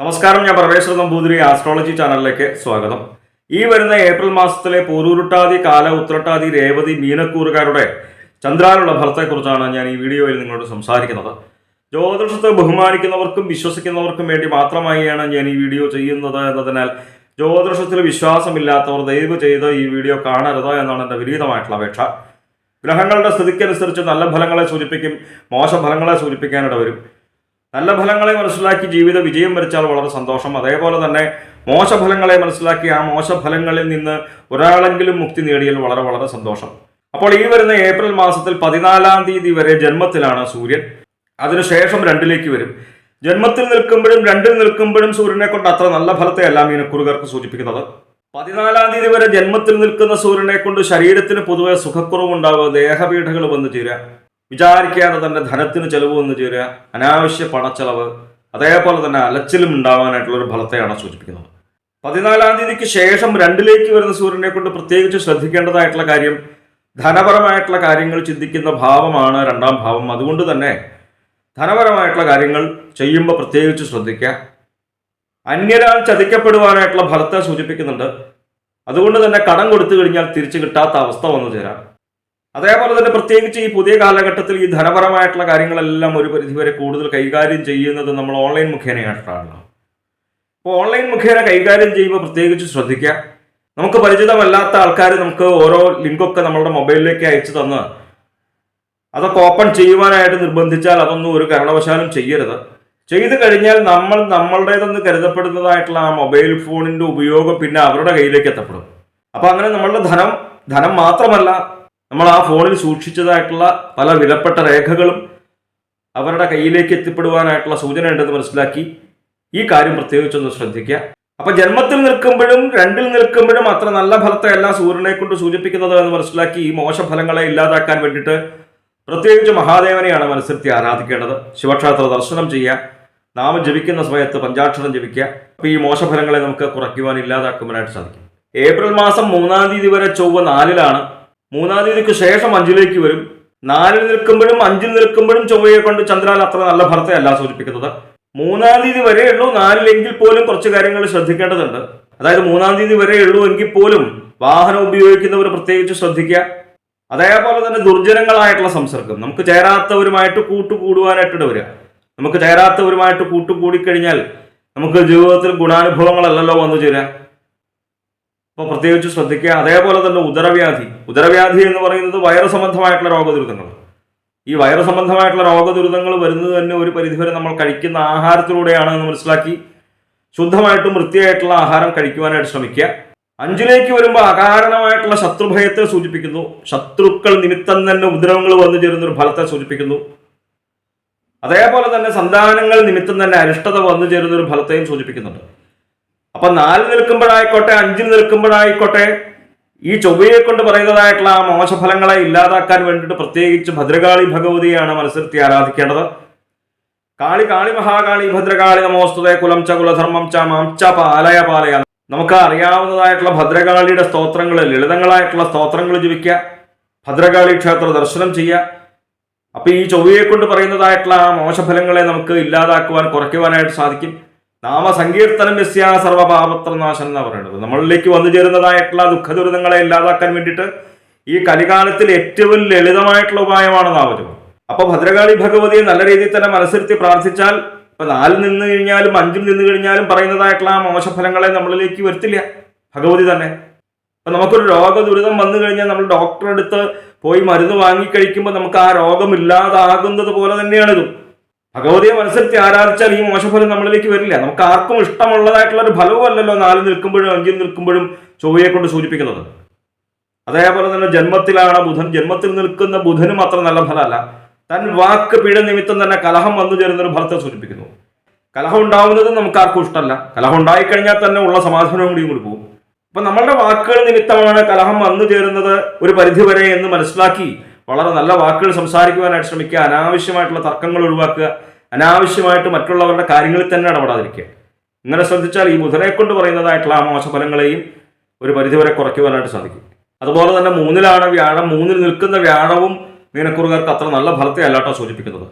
നമസ്കാരം ഞാൻ പ്രവേശന നമ്പൂതിരി ആസ്ട്രോളജി ചാനലിലേക്ക് സ്വാഗതം. ഈ വരുന്ന ഏപ്രിൽ മാസത്തിലെ പോരൂരുട്ടാതി കാല ഉത്രട്ടാതി രേവതി മീനക്കൂറുകാരുടെ ചന്ദ്രാനുള്ള ഫലത്തെക്കുറിച്ചാണ് ഞാൻ ഈ വീഡിയോയിൽ നിങ്ങളോട് സംസാരിക്കുന്നത്. ജ്യോതിഷത്തെ ബഹുമാനിക്കുന്നവർക്കും വിശ്വസിക്കുന്നവർക്കും വേണ്ടി മാത്രമായാണ് ഞാൻ ഈ വീഡിയോ ചെയ്യുന്നത് എന്നതിനാൽ ജ്യോതിഷത്തിൽ വിശ്വാസമില്ലാത്തവർ ദയവ് ചെയ്ത് ഈ വീഡിയോ കാണരുത് എന്നാണ് എന്റെ വിപരീതമായിട്ടുള്ള അപേക്ഷ. ഗ്രഹങ്ങളുടെ സ്ഥിതിക്കനുസരിച്ച് നല്ല ഫലങ്ങളെ സൂചിപ്പിക്കും മോശ ഫലങ്ങളെ സൂചിപ്പിക്കാനിട വരും നല്ല ഫലങ്ങളെ മനസ്സിലാക്കി ജീവിത വിജയം വരിച്ചാൽ വളരെ സന്തോഷം. അതേപോലെ തന്നെ മോശഫലങ്ങളെ മനസ്സിലാക്കി ആ മോശഫലങ്ങളിൽ നിന്ന് ഒരാളെങ്കിലും മുക്തി നേടിയാൽ വളരെ വളരെ സന്തോഷം. അപ്പോൾ ഈ വരുന്ന ഏപ്രിൽ മാസത്തിൽ പതിനാലാം തീയതി വരെ ജന്മത്തിലാണ് സൂര്യൻ. അതിനുശേഷം രണ്ടിലേക്ക് വരും. ജന്മത്തിൽ നിൽക്കുമ്പോഴും രണ്ടിൽ നിൽക്കുമ്പോഴും സൂര്യനെ കൊണ്ട് അത്ര നല്ല ഫലത്തെ അല്ല മീനക്കുറുകർക്ക് സൂചിപ്പിക്കുന്നത്. പതിനാലാം തീയതി വരെ ജന്മത്തിൽ നിൽക്കുന്ന സൂര്യനെ കൊണ്ട് ശരീരത്തിന് പൊതുവെ സുഖക്കുറവുണ്ടാവുക ദേഹപീഠകൾ വന്നു ചേരുക. വിചാരിക്കാതെ തന്നെ ധനത്തിന് ചെലവ് വന്നു ചേരുക അനാവശ്യ പണച്ചെലവ് അതേപോലെ തന്നെ അലച്ചിലും ഉണ്ടാവാനായിട്ടുള്ള ഒരു ഫലത്തെയാണ് സൂചിപ്പിക്കുന്നത്. പതിനാലാം തീയതിക്ക് ശേഷം രണ്ടിലേക്ക് വരുന്ന സൂര്യനെ കൊണ്ട് പ്രത്യേകിച്ച് ശ്രദ്ധിക്കേണ്ടതായിട്ടുള്ള കാര്യം ധനപരമായിട്ടുള്ള കാര്യങ്ങൾ ചിന്തിക്കുന്ന ഭാവമാണ് രണ്ടാം ഭാവം. അതുകൊണ്ട് തന്നെ ധനപരമായിട്ടുള്ള കാര്യങ്ങൾ ചെയ്യുമ്പോൾ പ്രത്യേകിച്ച് ശ്രദ്ധിക്കുക. അന്യരാൾ ചതിക്കപ്പെടുവാനായിട്ടുള്ള ഫലത്തെ സൂചിപ്പിക്കുന്നുണ്ട്. അതുകൊണ്ട് തന്നെ കടം കൊടുത്തു കഴിഞ്ഞാൽ തിരിച്ചു കിട്ടാത്ത അവസ്ഥ വന്നു ചേരാം. അതേപോലെ തന്നെ പ്രത്യേകിച്ച് ഈ പുതിയ കാലഘട്ടത്തിൽ ഈ ധനപരമായിട്ടുള്ള കാര്യങ്ങളെല്ലാം ഒരു പരിധിവരെ കൂടുതൽ കൈകാര്യം ചെയ്യുന്നത് നമ്മൾ ഓൺലൈൻ മുഖേനയായിട്ടാണല്ലോ അപ്പോൾ ഓൺലൈൻ മുഖേന കൈകാര്യം ചെയ്യുമ്പോൾ പ്രത്യേകിച്ച് ശ്രദ്ധിക്കുക. നമുക്ക് പരിചിതമല്ലാത്ത ആൾക്കാർ നമുക്ക് ഓരോ ലിങ്കൊക്കെ നമ്മളുടെ മൊബൈലിലേക്ക് അയച്ചു തന്ന് അതൊക്കെ ഓപ്പൺ ചെയ്യുവാനായിട്ട് നിർബന്ധിച്ചാൽ അതൊന്നും ഒരു കാരണവശാലും ചെയ്യരുത്. ചെയ്തു കഴിഞ്ഞാൽ നമ്മൾ നമ്മളുടേതെന്ന് കരുതപ്പെടുന്നതായിട്ടുള്ള ആ മൊബൈൽ ഫോണിന്റെ ഉപയോഗം പിന്നെ അവരുടെ കയ്യിലേക്ക് എത്തപ്പെടും. അപ്പോൾ അങ്ങനെ നമ്മളുടെ ധനം ധനം മാത്രമല്ല നമ്മൾ ആ ഫോണിൽ സൂക്ഷിച്ചതായിട്ടുള്ള പല വിലപ്പെട്ട രേഖകളും അവരുടെ കയ്യിലേക്ക് എത്തിപ്പെടുവാനായിട്ടുള്ള സൂചന ഉണ്ടെന്ന് മനസ്സിലാക്കി ഈ കാര്യം പ്രത്യേകിച്ചൊന്ന് ശ്രദ്ധിക്കുക. അപ്പൊ ജന്മത്തിൽ നിൽക്കുമ്പോഴും രണ്ടിൽ നിൽക്കുമ്പോഴും അത്ര നല്ല ഫലത്തെ അല്ല സൂര്യനെ കൊണ്ട് സൂചിപ്പിക്കുന്നത് എന്ന് മനസ്സിലാക്കി ഈ മോശഫലങ്ങളെ ഇല്ലാതാക്കാൻ വേണ്ടിയിട്ട് പ്രത്യേകിച്ച് മഹാദേവനെയാണ് മനസ്സിരുത്തി ആരാധിക്കേണ്ടത്. ശിവക്ഷേത്ര ദർശനം ചെയ്യുക. നാമം ജപിക്കുന്ന സമയത്ത് പഞ്ചാക്ഷരം ജപിക്കുക. അപ്പൊ ഈ മോശഫലങ്ങളെ നമുക്ക് കുറയ്ക്കുവാൻ ഇല്ലാതാക്കുവാനായിട്ട് സാധിക്കും. ഏപ്രിൽ മാസം മൂന്നാം തീയതി വരെ ചൊവ്വ നാലിലാണ് മൂന്നാം തീയതിക്ക് ശേഷം അഞ്ചിലേക്ക് വരും. നാലിൽ നിൽക്കുമ്പോഴും അഞ്ചിൽ നിൽക്കുമ്പോഴും ചൊവ്വയെ കൊണ്ട് ചന്ദ്രാൽ അത്ര നല്ല ഭർത്തയല്ല സൂചിപ്പിക്കുന്നത്. മൂന്നാം തീയതി വരെ ഉള്ളൂ. നാലിലെങ്കിൽ പോലും കുറച്ച് കാര്യങ്ങൾ ശ്രദ്ധിക്കേണ്ടതുണ്ട്. അതായത് മൂന്നാം തീയതി വരെ ഉള്ളൂ എങ്കിൽ പോലും വാഹനം ഉപയോഗിക്കുന്നവർ പ്രത്യേകിച്ച് ശ്രദ്ധിക്കുക. അതേപോലെ തന്നെ ദുർജനങ്ങളായിട്ടുള്ള സംസർഗം. നമുക്ക് ചേരാത്തവരുമായിട്ട് കൂട്ടുകൂടുവാനായിട്ട് വരിക. നമുക്ക് ചേരാത്തവരുമായിട്ട് കൂട്ടുകൂടിക്കഴിഞ്ഞാൽ നമുക്ക് ജീവിതത്തിൽ ഗുണാനുഭവങ്ങളല്ലല്ലോ വന്നു ചേരുക. അപ്പോൾ പ്രത്യേകിച്ച് ശ്രദ്ധിക്കുക അതേപോലെ തന്നെ ഉദരവ്യാധി. ഉദരവ്യാധി എന്ന് പറയുന്നത് വൈറസ് സംബന്ധമായിട്ടുള്ള രോഗദുരിതങ്ങൾ. ഈ വൈറസ് സംബന്ധമായിട്ടുള്ള രോഗദുരിതങ്ങൾ വരുന്നത് തന്നെ ഒരു പരിധിവരെ നമ്മൾ കഴിക്കുന്ന ആഹാരത്തിലൂടെയാണ് എന്ന് മനസ്സിലാക്കി ശുദ്ധമായിട്ടും വൃത്തിയായിട്ടുള്ള ആഹാരം കഴിക്കുവാനായിട്ട് ശ്രമിക്കുക. അഞ്ചിലേക്ക് വരുമ്പോൾ അകാരണമായിട്ടുള്ള ശത്രുഭയത്തെ സൂചിപ്പിക്കുന്നു. ശത്രുക്കൾ നിമിത്തം തന്നെ ഉപദ്രവങ്ങൾ വന്നു ചേരുന്ന ഒരു ഫലത്തെ സൂചിപ്പിക്കുന്നു. അതേപോലെ തന്നെ സന്താനങ്ങൾ നിമിത്തം തന്നെ അരിഷ്ടത വന്നു ചേരുന്ന ഒരു ഫലത്തെയും സൂചിപ്പിക്കുന്നുണ്ട്. അപ്പൊ നാലിൽ നിൽക്കുമ്പോഴായിക്കോട്ടെ അഞ്ചിൽ നിൽക്കുമ്പോഴായിക്കോട്ടെ ഈ ചൊവ്വയെ കൊണ്ട് പറയുന്നതായിട്ടുള്ള ആ മോശഫലങ്ങളെ ഇല്ലാതാക്കാൻ വേണ്ടിയിട്ട് പ്രത്യേകിച്ച് ഭദ്രകാളി ഭഗവതിയാണ് മത്സരത്തി ആരാധിക്കേണ്ടത്. കാളി കാളി മഹാകാളി ഭദ്രകാളി നമോസ്തുതേ കുലം ച കുലധർമ്മം ച മാം ച പാലയ പാലയ നമുക്ക് അറിയാവുന്നതായിട്ടുള്ള ഭദ്രകാളിയുടെ സ്തോത്രങ്ങൾ ലളിതങ്ങളായിട്ടുള്ള സ്തോത്രങ്ങൾ ജപിക്കുക ഭദ്രകാളി ക്ഷേത്ര ദർശനം ചെയ്യുക. അപ്പൊ ഈ ചൊവ്വയെ കൊണ്ട് പറയുന്നതായിട്ടുള്ള ആ മോശഫലങ്ങളെ നമുക്ക് ഇല്ലാതാക്കുവാൻ കുറയ്ക്കുവാനായിട്ട് സാധിക്കും. നാമസങ്കീർത്തനം യസ്യാണ് സർവപാപത്ര നാശം എന്നാണ് പറയുന്നത് നമ്മളിലേക്ക് വന്നു ചേരുന്നതായിട്ടുള്ള ദുഃഖ ദുരിതങ്ങളെ ഇല്ലാതാക്കാൻ വേണ്ടിയിട്ട് ഈ കലികാലത്തിൽ ഏറ്റവും ലളിതമായിട്ടുള്ള ഉപായമാണ് നാമജപം. അപ്പൊ ഭദ്രകാളി ഭഗവതിയെ നല്ല രീതിയിൽ തന്നെ മനസ്സിരുത്തി പ്രാർത്ഥിച്ചാൽ ഇപ്പൊ നാലിൽ നിന്ന് കഴിഞ്ഞാലും അഞ്ചിൽ നിന്ന് കഴിഞ്ഞാലും പറയുന്നതായിട്ടുള്ള ആ മോശഫലങ്ങളെ നമ്മളിലേക്ക് വരുത്തില്ല. ഭഗവതി തന്നെ. അപ്പൊ നമുക്കൊരു രോഗ ദുരിതം വന്നു കഴിഞ്ഞാൽ നമ്മൾ ഡോക്ടറെ അടുത്ത് പോയി മരുന്ന് വാങ്ങിക്കഴിക്കുമ്പോൾ നമുക്ക് ആ രോഗം ഇല്ലാതാകുന്നത് പോലെ തന്നെയാണ് ഇതും ഭഗവതിയെ മനസ്സിലത്തി ആരാധിച്ചാൽ ഈ മോശഫലം നമ്മളിലേക്ക് വരില്ല. നമുക്ക് ആർക്കും ഇഷ്ടമുള്ളതായിട്ടുള്ള ഒരു ഫലവും അല്ലല്ലോ നാലിൽ നിൽക്കുമ്പോഴും അഞ്ചിൽ നിൽക്കുമ്പോഴും ചൊവ്വയെ കൊണ്ട് സൂചിപ്പിക്കുന്നത്. അതേപോലെ തന്നെ ജന്മത്തിലാണ് ബുധൻ. ജന്മത്തിൽ നിൽക്കുന്ന ബുധനും അത്ര നല്ല ഫലമല്ല. തൻ വാക്ക് പിഴ നിമിത്തം തന്നെ കലഹം വന്നു ചേരുന്ന ഒരു ഫലത്തെ സൂചിപ്പിക്കുന്നു. കലഹം ഉണ്ടാവുന്നത് നമുക്ക് ആർക്കും ഇഷ്ടമല്ല. കലഹം ഉണ്ടായിക്കഴിഞ്ഞാൽ തന്നെ ഉള്ള സമാധാനവും കൂടി കൂടി പോകും. അപ്പൊ നമ്മളുടെ വാക്കുകൾ നിമിത്തമാണ് കലഹം വന്നു ചേരുന്നത് ഒരു പരിധിവരെ എന്ന് മനസ്സിലാക്കി വളരെ നല്ല വാക്കുകൾ സംസാരിക്കുവാനായിട്ട് ശ്രമിക്കുക അനാവശ്യമായിട്ടുള്ള തർക്കങ്ങൾ ഒഴിവാക്കുക അനാവശ്യമായിട്ട് മറ്റുള്ളവരുടെ കാര്യങ്ങളിൽ തന്നെ ഇടപെടാതിരിക്കുക. ഇങ്ങനെ ശ്രദ്ധിച്ചാൽ ഈ ബുധനെ കൊണ്ട് പറയുന്നതായിട്ടുള്ള ആ മോശഫലങ്ങളെയും ഒരു പരിധിവരെ കുറയ്ക്കുവാനായിട്ട് സാധിക്കും. അതുപോലെ തന്നെ മൂന്നിലാണ് വ്യാഴം മൂന്നിൽ നിൽക്കുന്ന വ്യാഴവും മീനക്കുറുകാർക്ക് അത്ര നല്ല ഫലത്തെ അല്ലാട്ടോ സൂചിപ്പിക്കുന്നത്.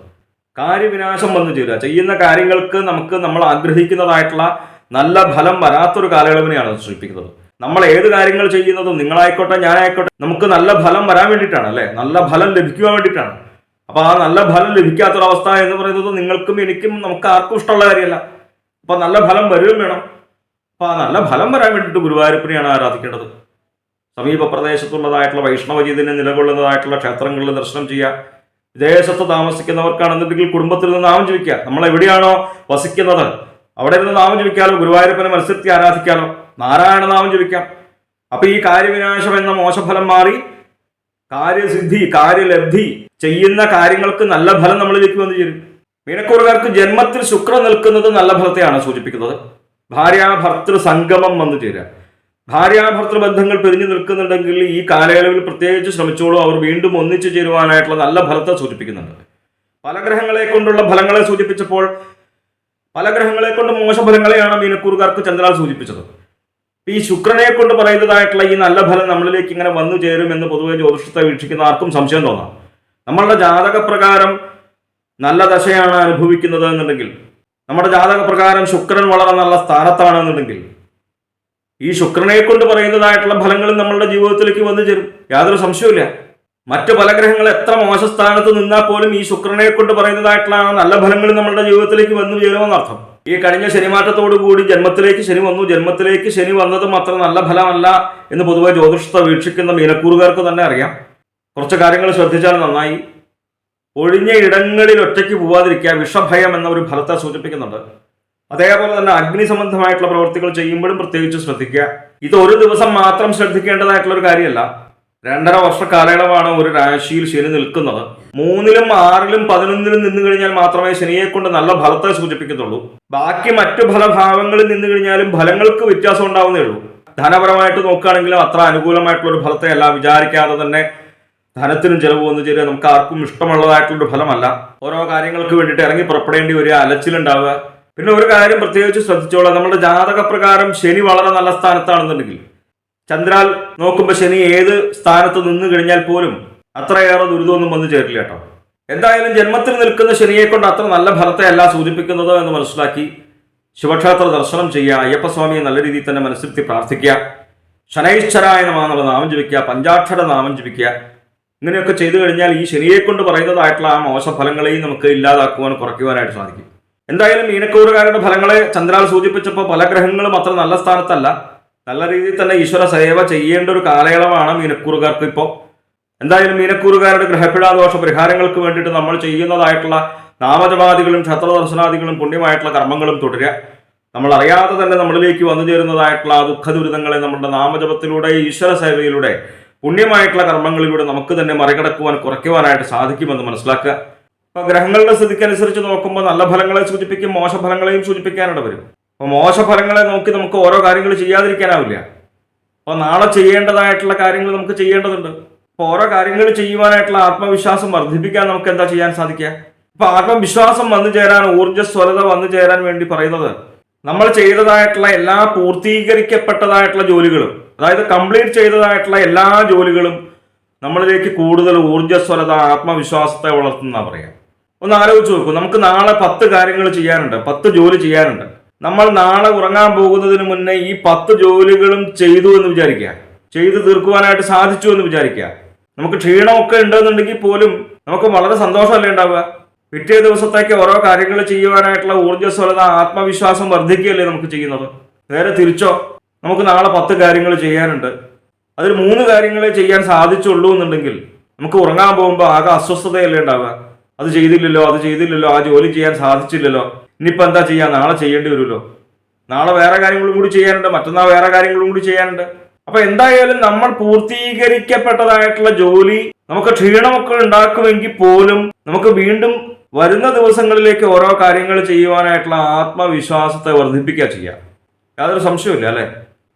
കാര്യവിനാശം വന്നു ചേരുക. ചെയ്യുന്ന കാര്യങ്ങൾക്ക് നമുക്ക് നമ്മൾ ആഗ്രഹിക്കുന്നതായിട്ടുള്ള നല്ല ഫലം വരാത്തൊരു കാലയളവിനെയാണ് സൂചിപ്പിക്കുന്നത്. നമ്മൾ ഏത് കാര്യങ്ങൾ ചെയ്യുന്നതും നിങ്ങളായിക്കോട്ടെ ഞാനായിക്കോട്ടെ നമുക്ക് നല്ല ഫലം വരാൻ വേണ്ടിയിട്ടാണ് അല്ലെ? നല്ല ഫലം ലഭിക്കുവാൻ വേണ്ടിയിട്ടാണ്. അപ്പൊ ആ നല്ല ഫലം ലഭിക്കാത്തൊരവസ്ഥ എന്ന് പറയുന്നത് നിങ്ങൾക്കും എനിക്കും നമുക്ക് ആർക്കും ഇഷ്ടമുള്ള കാര്യമല്ല. അപ്പൊ നല്ല ഫലം വരികയും വേണം. അപ്പൊ ആ നല്ല ഫലം വരാൻ വേണ്ടിയിട്ട് ഗുരുവായൂരപ്പനെയാണ് ആരാധിക്കേണ്ടത്. സമീപ പ്രദേശത്തുള്ളതായിട്ടുള്ള വൈഷ്ണവജീതിനെ നിലകൊള്ളുന്നതായിട്ടുള്ള ക്ഷേത്രങ്ങളിൽ ദർശനം ചെയ്യുക. വിദേശത്ത് താമസിക്കുന്നവർക്കാണെന്നുണ്ടെങ്കിൽ കുടുംബത്തിൽ നിന്ന് നാമം ജപിക്കുക. നമ്മൾ എവിടെയാണോ വസിക്കുന്നത് അവിടെ നിന്ന് നാമം ജപിക്കാലോ ഗുരുവായൂരപ്പനെ മത്സരത്തി ആരാധിക്കാലോ നാരായണ നാമം ജപിക്കാം. അപ്പൊ ഈ കാര്യവിനാശം എന്ന മോശഫലം മാറി കാര്യസിദ്ധി കാര്യലബ്ധി ചെയ്യുന്ന കാര്യങ്ങൾക്ക് നല്ല ഫലം നമ്മളിലേക്ക് വന്നു ചേരും. മീനക്കൂറുകാർക്ക് ജന്മത്തിൽ ശുക്രൻ നിൽക്കുന്നത് നല്ല ഫലത്തെയാണ് സൂചിപ്പിക്കുന്നത്. ഭാര്യ ഭർത്തൃ സംഗമം വന്നു ചേരുക. ഭാര്യാഭർത്തൃ ബന്ധങ്ങൾ പിരിഞ്ഞു നിൽക്കുന്നുണ്ടെങ്കിൽ ഈ കാലയളവിൽ പ്രത്യേകിച്ച് ശ്രമിച്ചോളൂ. അവർ വീണ്ടും ഒന്നിച്ചു ചേരുവാനായിട്ടുള്ള നല്ല ഫലത്തെ സൂചിപ്പിക്കുന്നുണ്ട്. പല ഗ്രഹങ്ങളെ കൊണ്ടുള്ള ഫലങ്ങളെ സൂചിപ്പിച്ചപ്പോൾ പല ഗ്രഹങ്ങളെ കൊണ്ട് മോശഫലങ്ങളെയാണ് മീനക്കൂറുകാർക്ക് ചന്ദ്രാൽ സൂചിപ്പിച്ചത്. ഈ ശുക്രനെ കൊണ്ട് പറയുന്നതായിട്ടുള്ള ഈ നല്ല ഫലം നമ്മളിലേക്ക് ഇങ്ങനെ വന്നു ചേരും എന്ന് പൊതുവെ ജ്യോതിഷത്തെ വീക്ഷിക്കുന്ന ആർക്കും സംശയം തോന്നാം. നമ്മളുടെ ജാതകപ്രകാരം നല്ല ദശയാണ് അനുഭവിക്കുന്നത് എന്നുണ്ടെങ്കിൽ നമ്മുടെ ജാതകപ്രകാരം ശുക്രൻ വളരെ നല്ല സ്ഥാനത്താണെന്നുണ്ടെങ്കിൽ ഈ ശുക്രനെ കൊണ്ട് പറയുന്നതായിട്ടുള്ള ഫലങ്ങളും നമ്മളുടെ ജീവിതത്തിലേക്ക് വന്നു ചേരും. യാതൊരു സംശയവുമില്ല. മറ്റു പല ഗ്രഹങ്ങൾ എത്ര മോശ സ്ഥാനത്ത് നിന്നാൽ പോലും ഈ ശുക്രനെ കൊണ്ട് പറയുന്നതായിട്ടുള്ള നല്ല ഫലങ്ങൾ നമ്മളുടെ ജീവിതത്തിലേക്ക് വന്നു ചേരുമെന്നർത്ഥം. ഈ കഴിഞ്ഞ ശനിമാറ്റത്തോടു കൂടി ജന്മത്തിലേക്ക് ശനി വന്നു. ജന്മത്തിലേക്ക് ശനി വന്നത് മാത്രം നല്ല ഫലമല്ല എന്ന് പൊതുവെ ജ്യോതിഷത്തെ വീക്ഷിക്കുന്ന മീനക്കൂറുകാർക്ക് തന്നെ അറിയാം. കുറച്ച് കാര്യങ്ങൾ ശ്രദ്ധിച്ചാൽ നന്നായി. ഒഴിഞ്ഞ ഇടങ്ങളിൽ ഒറ്റയ്ക്ക് പോവാതിരിക്കുക വിഷഭയം എന്ന ഒരു ഫലത്തെ സൂചിപ്പിക്കുന്നുണ്ട്. അതേപോലെ തന്നെ അഗ്നി സംബന്ധമായിട്ടുള്ള പ്രവർത്തികൾ ചെയ്യുമ്പോഴും പ്രത്യേകിച്ച് ശ്രദ്ധിക്കുക. ഇത് ഒരു ദിവസം മാത്രം ശ്രദ്ധിക്കേണ്ടതായിട്ടുള്ള ഒരു കാര്യമല്ല. രണ്ടര വർഷ കാലയളവാണ് ഒരു രാശിയിൽ ശനി നിൽക്കുന്നത്. മൂന്നിലും ആറിലും പതിനൊന്നിലും നിന്ന് കഴിഞ്ഞാൽ മാത്രമേ ശനിയെ കൊണ്ട് നല്ല ഫലത്തെ സൂചിപ്പിക്കത്തുള്ളൂ. ബാക്കി മറ്റു ഫലഭാവങ്ങളിൽ നിന്ന് കഴിഞ്ഞാലും ഫലങ്ങൾക്ക് വ്യത്യാസം ഉണ്ടാവുന്നേ ഉള്ളൂ. ധനപരമായിട്ട് നോക്കുകയാണെങ്കിലും അത്ര അനുകൂലമായിട്ടുള്ള ഒരു ഫലത്തെ അല്ല. വിചാരിക്കാതെ തന്നെ ധനത്തിനും ചിലവ് വന്നു ചേരുക നമുക്ക് ആർക്കും ഇഷ്ടമുള്ളതായിട്ടുള്ളൊരു ഫലമല്ല. ഓരോ കാര്യങ്ങൾക്ക് വേണ്ടിയിട്ട് ഇറങ്ങി പുറപ്പെടേണ്ടി വരിക അലച്ചിലുണ്ടാവുക. പിന്നെ ഒരു കാര്യം പ്രത്യേകിച്ച് ശ്രദ്ധിച്ചോളാം. നമ്മുടെ ജാതക പ്രകാരം ശനി വളരെ നല്ല സ്ഥാനത്താണെന്നുണ്ടെങ്കിൽ ചന്ദ്രാൽ നോക്കുമ്പോൾ ശനി ഏത് സ്ഥാനത്ത് നിന്ന് കഴിഞ്ഞാൽ പോലും അത്രയേറെ ദുരിതമൊന്നും വന്നു ചേരില്ല കേട്ടോ. എന്തായാലും ജന്മത്തിൽ നിൽക്കുന്ന ശനിയെ കൊണ്ട് അത്ര നല്ല ഫലത്തെ അല്ല സൂചിപ്പിക്കുന്നത് എന്ന് മനസ്സിലാക്കി ശിവക്ഷേത്ര ദർശനം ചെയ്യുക അയ്യപ്പസ്വാമിയെ നല്ല രീതിയിൽ തന്നെ മനസ്സിരുത്തി പ്രാർത്ഥിക്കുക ശനൈശ്വരായ നമാന്നുള്ള നാമം ജപിക്കുക പഞ്ചാക്ഷര നാമം ജപിക്കുക. ഇങ്ങനെയൊക്കെ ചെയ്തു കഴിഞ്ഞാൽ ഈ ശനിയെ കൊണ്ട് പറയുന്നതായിട്ടുള്ള ആ മോശഫലങ്ങളെയും നമുക്ക് ഇല്ലാതാക്കുവാൻ കുറയ്ക്കുവാനായിട്ട് സാധിക്കും. എന്തായാലും മീനക്കൂറുകാരുടെ ഫലങ്ങളെ ചന്ദ്രാൽ സൂചിപ്പിച്ചപ്പോൾ പല ഗ്രഹങ്ങളും അത്ര നല്ല സ്ഥാനത്തല്ല. നല്ല രീതിയിൽ തന്നെ ഈശ്വര സേവ ചെയ്യേണ്ട ഒരു കാലയളവാണ് മീനക്കൂറുകാർക്ക് ഇപ്പോൾ. എന്തായാലും മീനക്കൂറുകാരുടെ ഗ്രഹപ്പിഴാദോഷ പരിഹാരങ്ങൾക്ക് വേണ്ടിയിട്ട് നമ്മൾ ചെയ്യുന്നതായിട്ടുള്ള നാമജപാദികളും ക്ഷേത്രദർശനാദികളും പുണ്യമായിട്ടുള്ള കർമ്മങ്ങളും തുടരുക. നമ്മൾ അറിയാതെ തന്നെ നമ്മളിലേക്ക് വന്നു ചേരുന്നതായിട്ടുള്ള ആ ദുഃഖ ദുരിതങ്ങളെ നമ്മുടെ നാമജപത്തിലൂടെ ഈശ്വര സേവയിലൂടെ പുണ്യമായിട്ടുള്ള കർമ്മങ്ങളിലൂടെ നമുക്ക് തന്നെ മറികടക്കുവാൻ കുറയ്ക്കുവാനായിട്ട് സാധിക്കുമെന്ന് മനസ്സിലാക്കുക. അപ്പൊ ഗ്രഹങ്ങളുടെ സ്ഥിതിക്കനുസരിച്ച് നോക്കുമ്പോൾ നല്ല ഫലങ്ങളെ സൂചിപ്പിക്കും മോശഫലങ്ങളെയും സൂചിപ്പിക്കാനിട വരും. അപ്പോൾ മോശഫലങ്ങളെ നോക്കി നമുക്ക് ഓരോ കാര്യങ്ങൾ ചെയ്യാതിരിക്കാനാവില്ല. അപ്പോൾ നാളെ ചെയ്യേണ്ടതായിട്ടുള്ള കാര്യങ്ങൾ നമുക്ക് ചെയ്യേണ്ടതുണ്ട്. അപ്പോൾ ഓരോ കാര്യങ്ങൾ ചെയ്യുവാനായിട്ടുള്ള ആത്മവിശ്വാസം വർദ്ധിപ്പിക്കാൻ നമുക്ക് എന്താ ചെയ്യാൻ സാധിക്കുക? അപ്പൊ ആത്മവിശ്വാസം വന്നു ചേരാൻ ഊർജസ്വലത വന്നു ചേരാൻ വേണ്ടി പറയുന്നത് നമ്മൾ ചെയ്തതായിട്ടുള്ള എല്ലാ പൂർത്തീകരിക്കപ്പെട്ടതായിട്ടുള്ള ജോലികളും അതായത് കംപ്ലീറ്റ് ചെയ്തതായിട്ടുള്ള എല്ലാ ജോലികളും നമ്മളിലേക്ക് കൂടുതൽ ഊർജസ്വലത ആത്മവിശ്വാസത്തെ വളർത്തുന്ന പറയാം ഒന്ന് ആലോചിച്ച് നോക്കൂ നമുക്ക് നാളെ പത്ത് കാര്യങ്ങൾ ചെയ്യാനുണ്ട് പത്ത് ജോലി ചെയ്യാനുണ്ട്. നമ്മൾ നാളെ ഉറങ്ങാൻ പോകുന്നതിന് മുന്നേ ഈ പത്ത് ജോലികളും ചെയ്തു എന്ന് വിചാരിക്കുക. ചെയ്തു തീർക്കുവാനായിട്ട് സാധിച്ചു എന്ന് വിചാരിക്കുക. നമുക്ക് ക്ഷീണമൊക്കെ ഉണ്ടെന്നുണ്ടെങ്കിൽ പോലും നമുക്ക് വളരെ സന്തോഷമല്ലേ ഉണ്ടാവുക? പിറ്റേ ദിവസത്തേക്ക് ഓരോ കാര്യങ്ങൾ ചെയ്യുവാനായിട്ടുള്ള ഊർജസ്വലത ആത്മവിശ്വാസം വർദ്ധിക്കുകയല്ലേ നമുക്ക് ചെയ്യുന്നത്? നേരെ തിരിച്ചോ? നമുക്ക് നാളെ പത്ത് കാര്യങ്ങൾ ചെയ്യാനുണ്ട്. അതിൽ മൂന്ന് കാര്യങ്ങളെ ചെയ്യാൻ സാധിച്ചുള്ളൂ എന്നുണ്ടെങ്കിൽ നമുക്ക് ഉറങ്ങാൻ പോകുമ്പോൾ ആകെ അസ്വസ്ഥതയല്ലേ ഉണ്ടാവുക? അത് ചെയ്തില്ലല്ലോ അത് ചെയ്തില്ലല്ലോ ആ ജോലി ചെയ്യാൻ സാധിച്ചില്ലല്ലോ. ഇനിയിപ്പോൾ എന്താ ചെയ്യാ? നാളെ ചെയ്യേണ്ടി വരുമല്ലോ. നാളെ വേറെ കാര്യങ്ങളും കൂടി ചെയ്യാനുണ്ട് മറ്റന്നാൾ വേറെ കാര്യങ്ങളും കൂടി ചെയ്യാനുണ്ട്. അപ്പൊ എന്തായാലും നമ്മൾ പൂർത്തീകരിക്കപ്പെട്ടതായിട്ടുള്ള ജോലി നമുക്ക് ക്ഷീണമൊക്കെ ഉണ്ടാക്കുമെങ്കിൽ പോലും നമുക്ക് വീണ്ടും വരുന്ന ദിവസങ്ങളിലേക്ക് ഓരോ കാര്യങ്ങൾ ചെയ്യുവാനായിട്ടുള്ള ആത്മവിശ്വാസത്തെ വർദ്ധിപ്പിക്കുക ചെയ്യാം. യാതൊരു സംശയമില്ല അല്ലെ?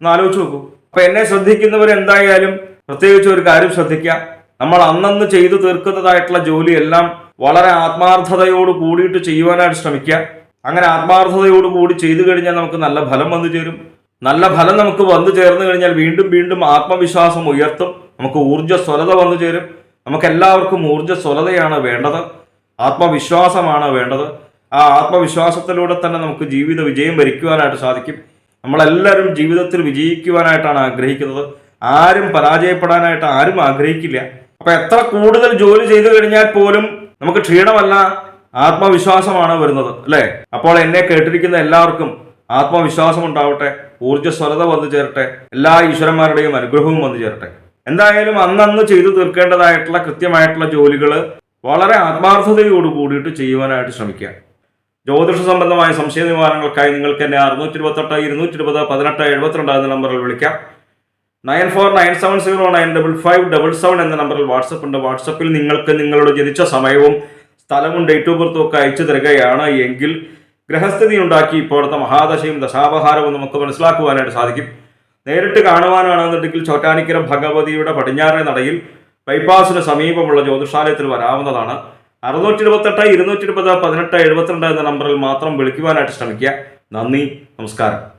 ഒന്ന് ആലോചിച്ച് നോക്കൂ. അപ്പൊ എന്നെ ശ്രദ്ധിക്കുന്നവർ എന്തായാലും പ്രത്യേകിച്ച് ഒരു കാര്യം ശ്രദ്ധിക്കുക. നമ്മൾ അന്നന്ന് ചെയ്തു തീർക്കുന്നതായിട്ടുള്ള ജോലിയെല്ലാം വളരെ ആത്മാർത്ഥതയോട് കൂടിയിട്ട് ചെയ്യുവാനായിട്ട് ശ്രമിക്കുക. അങ്ങനെ ആത്മാർത്ഥതയോട് കൂടി ചെയ്തു കഴിഞ്ഞാൽ നമുക്ക് നല്ല ഫലം വന്നു ചേരും. നല്ല ഫലം നമുക്ക് വന്നു ചേർന്ന് കഴിഞ്ഞാൽ വീണ്ടും വീണ്ടും ആത്മവിശ്വാസം ഉയർത്തും. നമുക്ക് ഊർജസ്വലത വന്നു ചേരും. നമുക്ക് എല്ലാവർക്കും ഊർജസ്വലതയാണ് വേണ്ടത്. ആത്മവിശ്വാസമാണ് വേണ്ടത്. ആ ആത്മവിശ്വാസത്തിലൂടെ തന്നെ നമുക്ക് ജീവിത വിജയം വരിക്കുവാനായിട്ട് സാധിക്കും. നമ്മളെല്ലാവരും ജീവിതത്തിൽ വിജയിക്കുവാനായിട്ടാണ് ആഗ്രഹിക്കുന്നത്. ആരും പരാജയപ്പെടാനായിട്ട് ആരും ആഗ്രഹിക്കില്ല. അപ്പൊ എത്ര കൂടുതൽ ജോലി ചെയ്തു കഴിഞ്ഞാൽ പോലും നമുക്ക് ക്ഷീണമല്ല ആത്മവിശ്വാസമാണ് വരുന്നത് അല്ലേ? അപ്പോൾ എന്നെ കേട്ടിരിക്കുന്ന എല്ലാവർക്കും ആത്മവിശ്വാസം ഉണ്ടാവട്ടെ. ഊർജസ്വലത വന്നു ചേരട്ടെ. എല്ലാ ഈശ്വരന്മാരുടെയും അനുഗ്രഹവും വന്നു ചേരട്ടെ. എന്തായാലും അന്നന്ന് ചെയ്തു തീർക്കേണ്ടതായിട്ടുള്ള കൃത്യമായിട്ടുള്ള ജോലികൾ വളരെ ആത്മാർത്ഥതയോട് കൂടിയിട്ട് ചെയ്യുവാനായിട്ട് ശ്രമിക്കുക. ജ്യോതിഷ സംബന്ധമായ സംശയ നിവാരണങ്ങൾക്കായി നിങ്ങൾക്ക് എന്നെ അറുന്നൂറ്റി ഇരുപത്തെട്ട് ഇരുന്നൂറ്റി ഇരുപത് പതിനെട്ട് എഴുപത്തിരണ്ട് എന്ന നമ്പറിൽ വിളിക്കാം. Nine four nine seven zero nine double five double seven എന്ന നമ്പറിൽ വാട്സപ്പ് ഉണ്ട്. വാട്സപ്പിൽ നിങ്ങൾക്ക് നിങ്ങളുടെ ജനിച്ച സമയവും സ്ഥലവും ഡേറ്റ് ഓഫ് ബർത്തും ഒക്കെ അയച്ചു തരികയാണ്. എങ്കിൽ ഗ്രഹസ്ഥിതി ഉണ്ടാക്കി ഇപ്പോഴത്തെ മഹാദശയും ദശാപഹാരവും നമുക്ക് മനസ്സിലാക്കുവാനായിട്ട് സാധിക്കും. നേരിട്ട് കാണുവാനാണെന്നുണ്ടെങ്കിൽ ചോറ്റാനിക്കര ഭഗവതിയുടെ പടിഞ്ഞാറേ നടയിൽ ബൈപ്പാസിന് സമീപമുള്ള ജ്യോതിഷാലയത്തിൽ വരാവുന്നതാണ്. അറുന്നൂറ്റി ഇരുപത്തെട്ട് ഇരുന്നൂറ്റി ഇരുപത് പതിനെട്ട് എഴുപത്തിരണ്ട് എന്ന നമ്പറിൽ മാത്രം വിളിക്കുവാനായിട്ട് ശ്രമിക്കുക. നന്ദി നമസ്കാരം.